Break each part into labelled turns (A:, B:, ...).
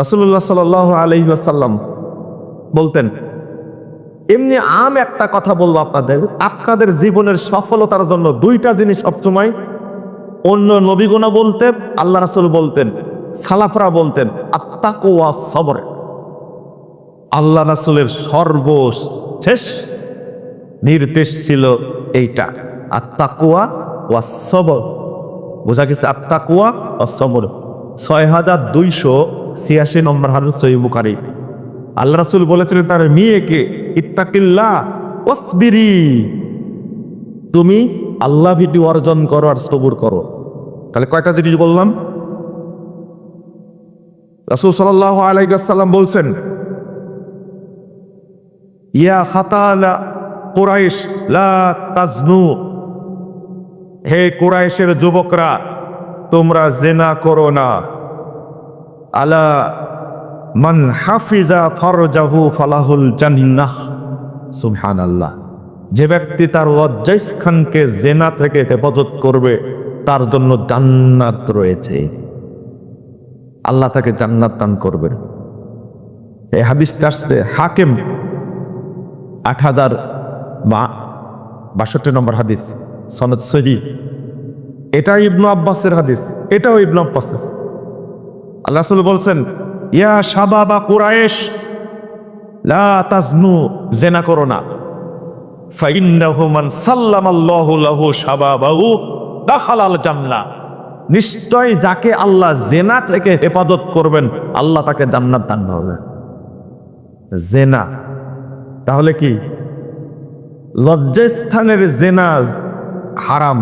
A: রাসুল্লাহ সাল আলহি আসাল্লাম বলতেন, এমনি আম একটা কথা বলব আপনাদের আপনাদের জীবনের সফলতার জন্য দুইটা জিনিস সবসময়। অন্য নবীগুনা বলতেন, আল্লাহ রাসুল বলতেন, সালাফরা বলতেন আত্মাকোয়া সবর। আল্লাহ রাসুলের সর্বশেষ নির্দেশ ছিল এইটা আত্মা আত্মাকুয়া ওয়া সবর। বোঝা গেছে আত্মাকুয়া ও সবর। ছয় হাজার দুইশো ছিয়াশি নম্বর হারুন সহি বুখারি। আল্লাহ রাসুল বলেছিলেন তার মেয়েকে ইত্তাকিল্লা ওসবিরি তুমি আল্লাহ ভীতি অর্জন করো আর সবুর করো। তাহলে কয়টা জিনিস বললাম? রাসুল সাল্লাহ আলাইসাল্লাম বলছেন, ইয়া ফাতালা কুরাইশ, লা তাজনু। হে কুরাইশের যুবকরা, তোমরা জেনা করো না। আলা মান হাফিজা ফরজাহু ফালাহুল জান্নাহ। সুবহানাল্লাহ। যে ব্যক্তি তার লজ্জাইস খানকে জেনা থেকে হেফাজত করবে, তার জন্য জান্নাত রয়েছে। আল্লাহ তাকে জান্নাত দান করবেন। এই হাদিসটা আসছে হাকিম, আট হাজার বা বাষট্টি নম্বর হাদিস, সনদ সজি এটা ইবনু আব্বাসের হাদিস, এটাও ইবনু আব্বাসের। আল্লাহ বলছেন, ইয়া শাবাবা কুরাইশ, লা তাজনু, জেনা করো না। ফাইন্নাহু মান সাল্লামাল্লাহু লাহু শাবাবাহু দাখালাল জান্নাহ। নিশ্চয় যাকে আল্লাহ জেনা থেকে হেফাজত করবেন, আল্লাহ তাকে জান্নাত দান করবেন। জেনা, তাহলে কি? লজ্জাস্থানের জেনা হারাম,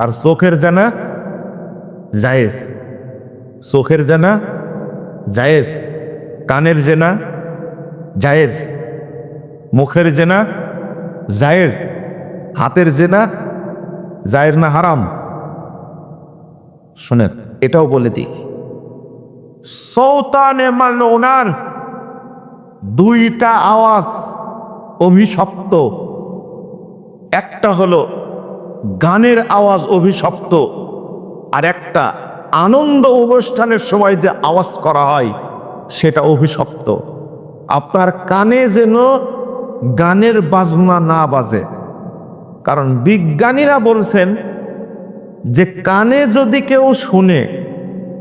A: আর চোখের জানা জায়েজ। চোখের জানা, জায়েজ। কানের জেনা, জায়েজ। মুখের জেনা, জায়েজ। হাতের জেনা, জায়েজ না হারাম। শোনেন, এটাও বলে দিই। সৌতানে মান ওনার দুইটা আওয়াজ অভিশপ্ত। একটা হলো গানের আওয়াজ অভিশপ্ত, আর একটা আনন্দ অনুষ্ঠানের সময় যে আওয়াজ করা হয়, সেটা অভিশপ্ত। আপনার কানে যেন গানের বাজনা না বাজে। কারণ বিজ্ঞানীরা বলছেন যে কানে যদি কেউ শুনে,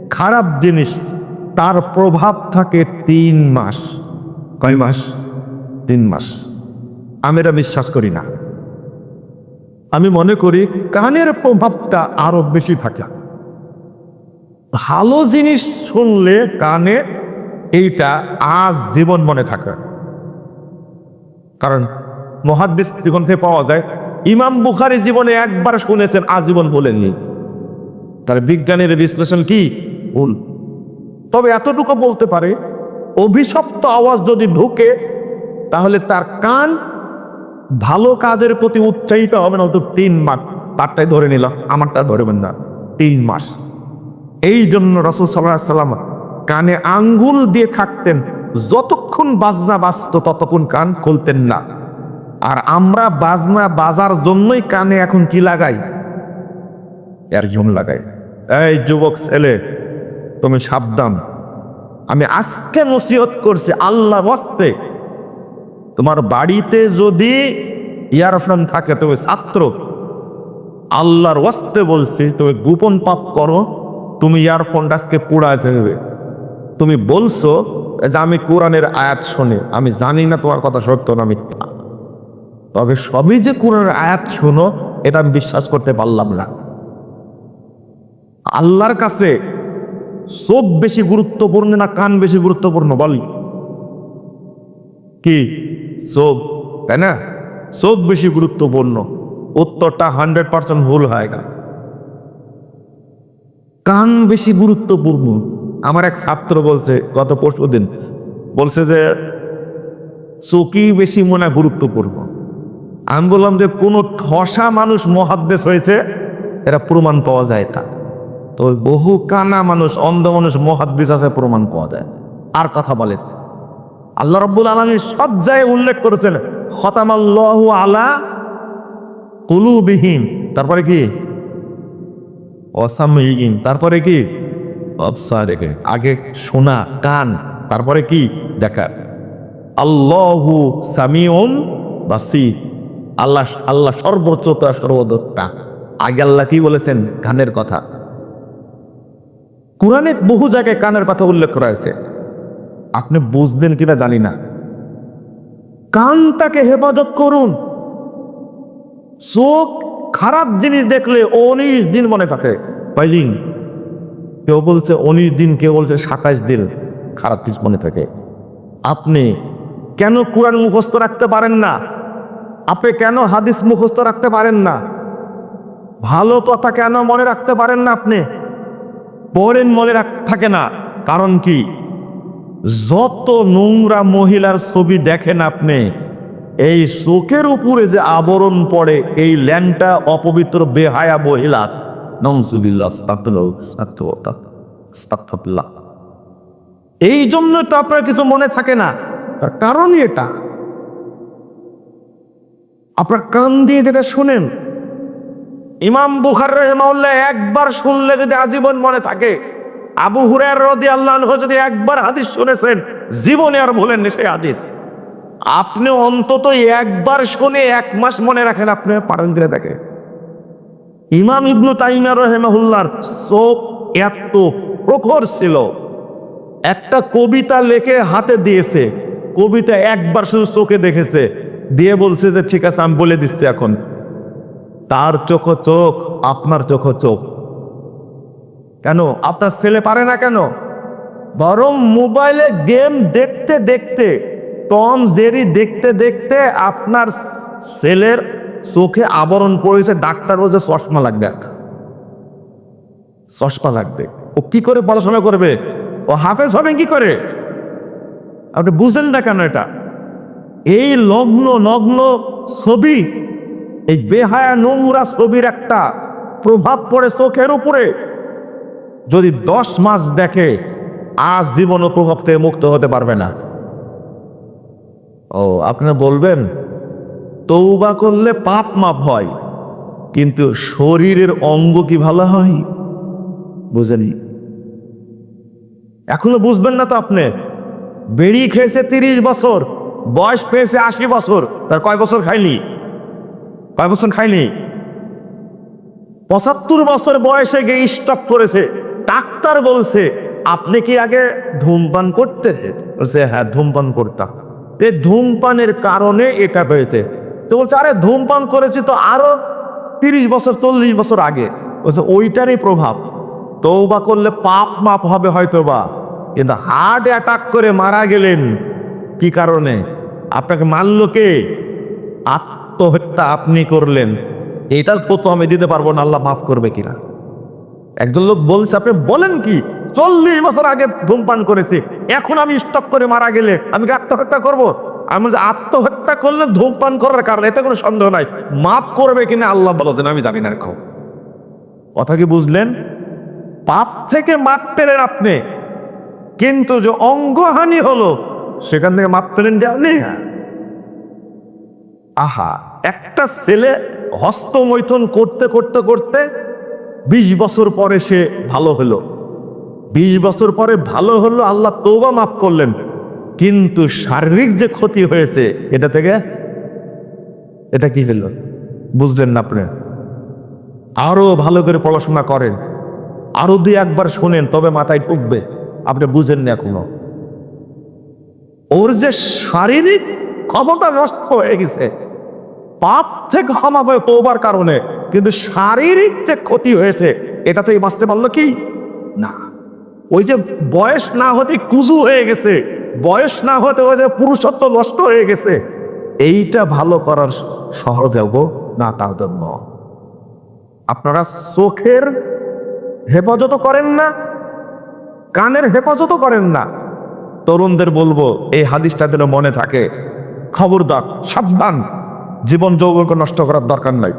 A: খারাপ জিনিস, তার প্রভাব থাকে তিন মাস। কয় মাস? তিন মাস। আমি এটা বিশ্বাস করি না। আমি মনে করি কানের প্রভাবটা আরও বেশি থাকে। ভালো জিনিস শুনলে কানে এইটা আজ জীবন মনে থাকে। কারণ মহাদ্দেশ জীবন থেকে পাওয়া যায়, ইমাম বুখারি জীবনে একবার শুনেছেন আজীবন বলেননি। তার বিজ্ঞানের বিশ্লেষণ কি? ভুল। তবে এতটুকু বলতে পারে, অভিশপ্ত আওয়াজ যদি ঢুকে, তাহলে তার কান ভালো কাজের প্রতি উৎসাহিত হবে না তো তিন মাস। তারটাই ধরে নিলাম, আমারটা ধরবেন না, তিন মাস। এই জন্য রসুল সাল্লাহ সাল্লাম কানে আঙ্গুল দিয়ে থাকতেন, যতক্ষণ বাজনা বাজত ততক্ষণ কান খুলতেন না। আর আমরা বাজনা বাজার জন্যই কানে এখন কি লাগাই? এরজন লাগাই। এই যুবক ছেলে, তুমি সাবধান। আমি আজকে নসিহত করছি আল্লাহ বস্তে তোমার বাড়িতে যদি ইয়ারফোন থাকে, তুমি ছাত্র, আল্লাহর ওয়াস্তে বলছি, তুমি গোপন পাপ করো। তুমি ইয়ারফোনটা আজকে পুড়া যাবে তুমি বলছো যে আমি কোরআনের আয়াত শুনি। আমি জানি না তোমার কথা সত্য না মিথ্যা। তবে সবই যে কোরআনের আয়াত শুনো, এটা আমি বিশ্বাস করতে পারলাম না। আল্লাহর কাছে চোখ বেশি গুরুত্বপূর্ণ না কান বেশি গুরুত্বপূর্ণ বল? কি? চোখ, তাই না? চোখ বেশি গুরুত্বপূর্ণ। উত্তরটা হান্ড্রেড পার্সেন্ট ভুল হয় গা কান বেশি গুরুত্বপূর্ণ? আমার এক ছাত্র বলছে, গত পরশু দিন, বলছে যে চকি বেশি মনে গুরুত্বপূর্ণ। আমি বললাম যে, কোনো ঠসা মানুষ মহাদ্দেশ হয়েছে, এরা প্রমাণ পাওয়া যায় তা। তো বহু কানা মানুষ, অন্ধ মানুষ মহাদ্দেশ আছে, প্রমাণ পাওয়া যায়। আর কথা বলেন। আল্লাহ রব্বুল আলমী সব জায়গায় উল্লেখ করেছেন, খতামাল্লাহ আলা কুলুবিহীন তারপরে কি? অসামহীন তারপরে কি? অবসারে আগে শোনা, কান, তারপরে কি? দেখার আল্লাহু সামিউন বাসির। আল্লাহ আল্লাহ সর্বোচ্চতা সর্বদত্তা আগে আল্লাহ কি বলেছেন? কানের কথা। কোরআনে বহু জায়গায় কানের কথা উল্লেখ করা হয়েছে। আপনি বুঝবেন কিনা জানি না। কানটাকে হেফাজত করুন। চোখ খারাপ জিনিস দেখলে উনিশ দিন মনে থাকে। পাইলিং। কেউ বলছে উনিশ দিন, কেউ বলছে সাতাশ দিন, খারাপ জিনিস মনে থাকে। আপনি কেন কোরআন মুখস্থ রাখতে পারেন না? আপনি কেন হাদিস মুখস্থ রাখতে পারেন না? ভালো কথা কেন মনে রাখতে পারেন না আপনি? পড়েন মনে রাখ, থাকে না। কারণ কি? যত নোংরা মহিলার ছবি দেখেন আপনি এই চোখের উপরে যে আবরণ পড়ে, এই ল্যান্ডটা অপবিত্র, বেহায়া মহিলা এই জন্য তো আপনার কিছু মনে থাকে না। তার কারণই এটা। আপনার কান দিয়ে যেটা শুনেন, ইমাম বুখার রহমাউল্লাহ একবার শুনলে যদি আজীবন মনে থাকে, আবু হুরার রদি আল্লাহ যদি একবার হাদিস শুনেছেন, জীবনে আর ভুলেননি সেই হাদিস। আপনি অন্তত একবার শুনে এক মাস মনে রাখেন আপনি পারেন কিনা দেখে। ইমাম ইবনু তাইমা রহেমাহুল্লার চোখ এত প্রখর ছিল। একটা কবিতা লেখে হাতে দিয়েছে। কবিতা একবার শুধু চোখে দেখেছে। দিয়ে বলছে যে, ঠিক আছে, আমি বলে দিচ্ছি এখন। তার চোখ চোখ, আপনার চোখ চোখ। কেন? আপনার ছেলে পারে না কেন? বরং মোবাইলে গেম দেখতে দেখতে টম জেরি দেখতে দেখতে আপনার ছেলের চোখে আবরণ পড়েছে, ডাক্তার বলছে চশমা লাগবে। চশমা লাগবে। ও কি করে পড়াশোনা করবে? ও হাফেজ হবে কি করে? আপনি বুঝেন না কেন এটা? এই লগ্ন নগ্ন ছবি, এই বেহায়া নোংরা ছবির একটা প্রভাব পড়ে চোখের উপরে। যদি দশ মাস দেখে আজ জীবন প্রভাব থেকে মুক্ত হতে পারবে না। ও আপনারা বলবেন তৌবা করলে পাপ মাপ হয়, কিন্তু শরীরের অঙ্গ কি ভালো হয়? বুঝেনি। এখনও বুঝবেন না তো আপনি, বেড়ি খেয়েছে তিরিশ বছর, বয়স পেয়েছে আশি বছর, তার কয় বছর খাইনি কয় বছর খাইনি পঁচাত্তর বছর বয়সে গিয়ে স্টপ করেছে, ডাক্তার বলছে, আপনি কি আগে ধূমপান করতে বলছে হ্যাঁ ধূমপান করতাম। এই ধূমপানের কারণে এটা হয়েছে। তো বলছে, আরে, ধূমপান করেছি তো আরও তিরিশ বছর, চল্লিশ বছর আগে। বলছে, ওইটারই প্রভাব। তৌবা করলে পাপ মাপ হবে হয়তো বা কিন্তু হার্ট অ্যাটাক করে মারা গেলেন। কি কারণে? আপনাকে মারল কে? আত্মহত্যা আপনি করলেন। এটার কত আমি দিতে পারব না, আল্লাহ মাফ করবে কিনা? একজন লোক বলছে, আপনি বলেন কি? চল্লিশ বছর আগে ধূমপান করেছি। এখন আমি স্টক করে মারা গেলে আমি কি আত্মহত্যা করব? আমি বলছি, আত্মহত্যা করলে ধূমপান করার কারণে এতে কোনো সন্দেহ নাই। মাফ করবে কিনা আল্লাহ বলেছেন আমি জানি না খুব কথা কি বুঝলেন? পাপ থেকে মাপ পেলেন আপনি। কিন্তু যে অঙ্গহানি হলো সেখান থেকে মাপ পেলেন যে আহা একটা ছেলে হস্তমৈথন করতে করতে করতে বিশ বছর পরে সে ভালো হলো। বিশ বছর পরে ভালো হলো, আল্লাহ তৌবা মাফ করলেন। কিন্তু শারীরিক যে ক্ষতি হয়েছে, এটা থেকে এটা কি হলো? বুঝলেন না আপনি? আরও ভালো করে পড়াশোনা করেন। আরও দুই একবার শোনেন, তবে মাথায় টুকবে আপনি বুঝেন না এখনও। ওর যে শারীরিক ক্ষমতা নষ্ট হয়ে গেছে, পাপ থেকে ক্ষমা হয়ে তোবার কারণে, কিন্তু শারীরিক যে ক্ষতি হয়েছে, এটা তো এই বাঁচতে পারল কি? না। ওই যে বয়স না হতে কুজু হয়ে গেছে, বয়স না হতে ওই যে পুরুষত্ব নষ্ট হয়ে গেছে, এইটা ভালো করার সহজ যাব না তার জন্য। আপনারা চোখের হেফাজত করেন না, কানের হেফাজত করেন না। তরুণদের বলব, এই হাদিসটা যেন মনে থাকে। খবরদার, সাবধান। জীবন যৌবনকে নষ্ট করার দরকার নাই।